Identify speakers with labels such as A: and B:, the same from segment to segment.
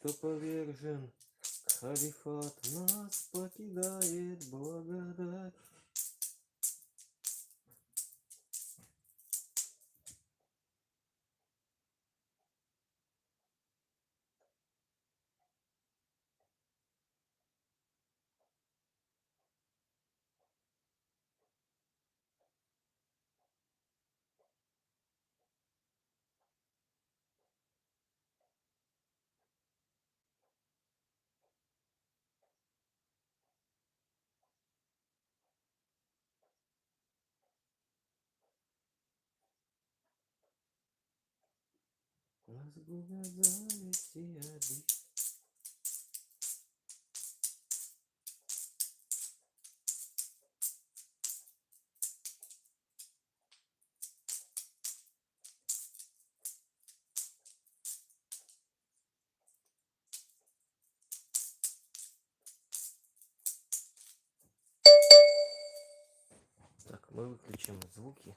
A: что повержен, халифат нас покидает благодать. Мозгу назвали все обиды. Так, мы выключим звуки.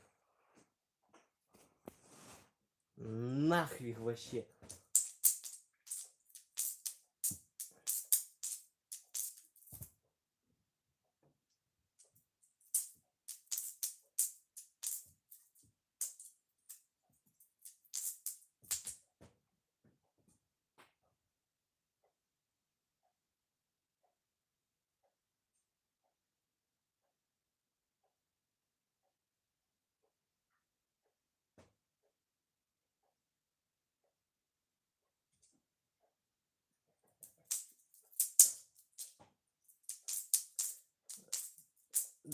A: Нахрен вообще.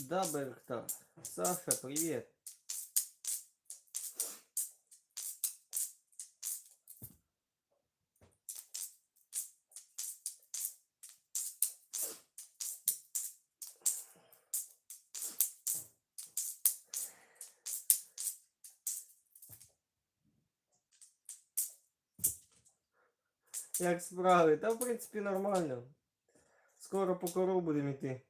A: Да, Берхтар. Саша, привет. Як справи? Та в принципі нормально. Скоро по кору будемо йти.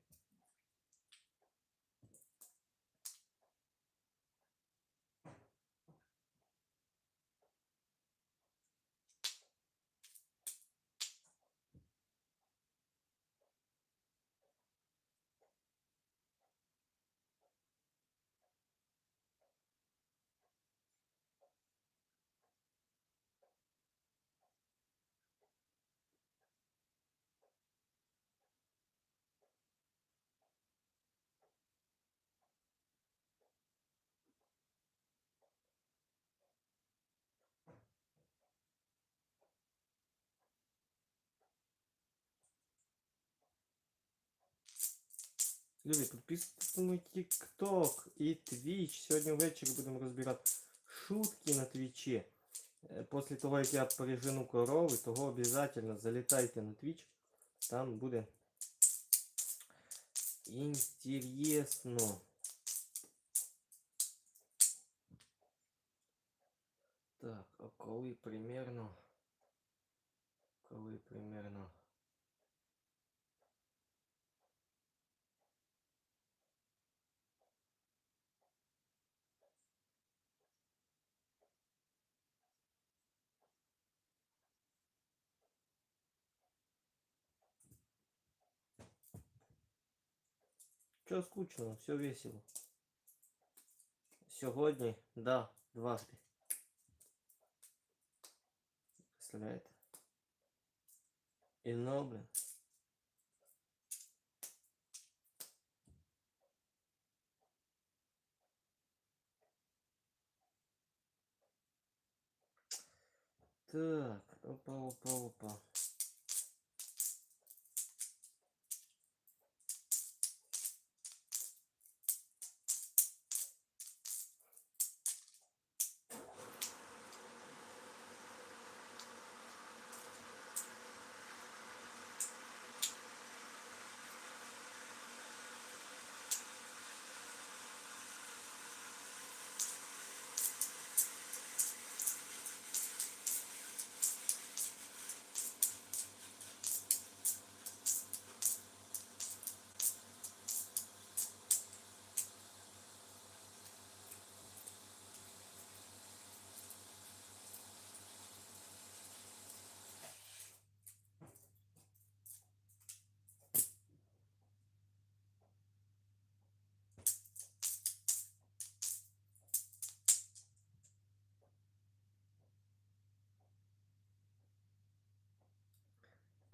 A: Люди, підписуйтесь на мой TikTok і Twitch. Сьогодні ввечері будемо розбирати шутки на Твічі. Е, Після того, як я пережену корови, того обов'язково залітайте на Twitch. Там буде інтересно. Так, а коли примерно? Коли примерно? Чого скучно, все весело. Сьогодні, да, дважди. Представляєте? І ну, блин. Так, опа, опа, опа.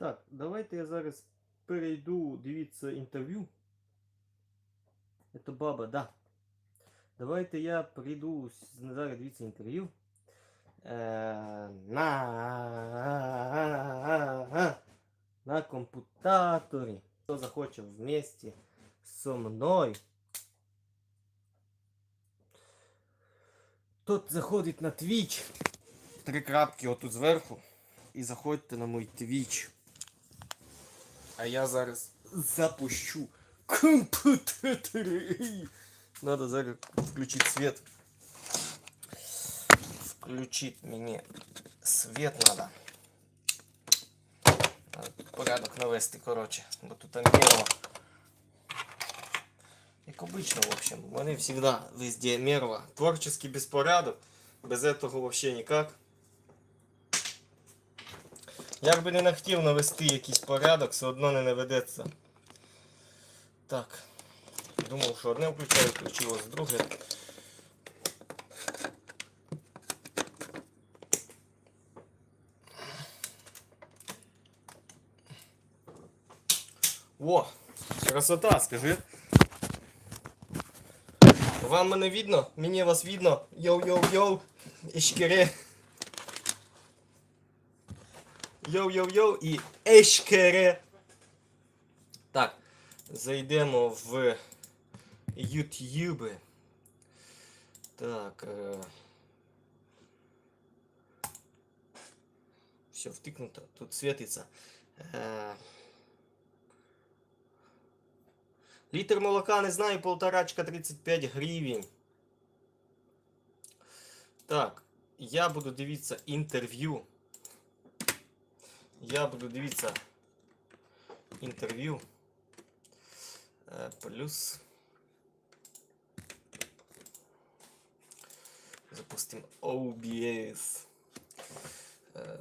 A: Так, давайте я зараз перейду, дивіться інтерв'ю. Это баба, да. Давайте я прийду зараз дивіться інтерв'ю. Е, на, на компутаторі. Хто захоче вместе со мною. Тот заходить на Twitch. Три крапки отут зверху. І заходьте на мой Twitch. А я зараз запущу компьютер. Надо зараз включить свет. Включить мне свет надо. Надо порядок навести, короче. Бо тут мерво. Як обично, в общем. Вони всегда везде мерво. Творческий беспорядок. Без этого вообще никак. Як би не хотів навести якийсь порядок, все одно не наведеться. Так. Думав, що одне включаю, включилось друге. О! Красота, скажи. Вам мене видно? Мені вас видно? Йоу-йоу-йоу! Ешкере! Йоу-йоу-йоу і ешкере! Так, зайдемо в YouTube. Так. Все втикнуто. Тут світиться. Е... Літр молока, не знаю, полторачка 35 гривень. Так, я буду дивитися інтерв'ю. Я буду дивитися інтерв'ю. Е, Плюс. Запустим OBS. Е,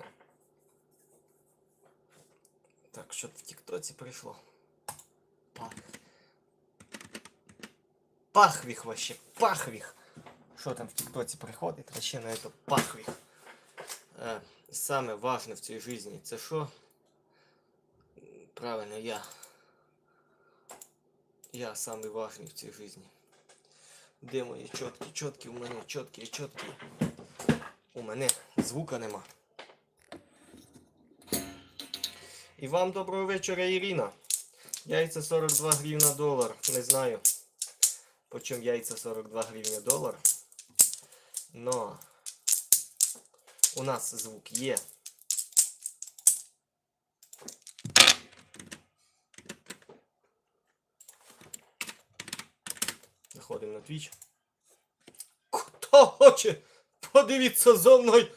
A: Так, що в Тіктоці прийшло? Пах. Пахвіх вообще, пахвіх. Що там в Тіктоці приходить? Вообще на это пахвіх. Саме важне в цій житті це що? Правильно, я. Я самый важный в цій житті. Де мої чоткі, чоткі, у мене чоткі, чоткі. У мене звука нема. І вам доброго вечора, Ірина. Яйця 42 гривна долар. Не знаю. По чому яйця 42 гривні долар. Но у нас звук є. Заходимо на Twitch. Хто хоче подивитися зо мною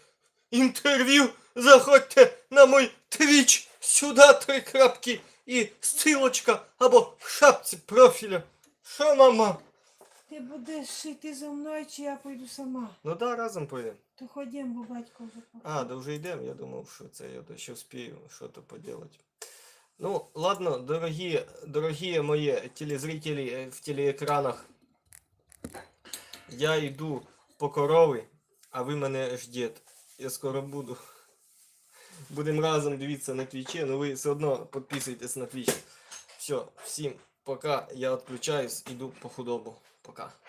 A: інтерв'ю, заходьте на мой Twitch. Сюди три крапки і стрілочка або в шапці профіля. Що, мама?
B: Ти будеш йти за мною, чи я пойду сама?
A: Ну да, разом поїдемо.
B: То ходім, бо батько вже.
A: А, да вже йдемо. Я думав, що це я ще вспію що-то поделать. Ну, ладно, дорогі, дорогі мої телезрителі е, в телеекранах. Я йду по корови, а ви мене ждете. Я скоро буду. Будемо разом дивитися на твічі, но ви все одно підписуйтесь на твіч. Все, всім пока. Я відключаюсь, іду по худобу. Пока.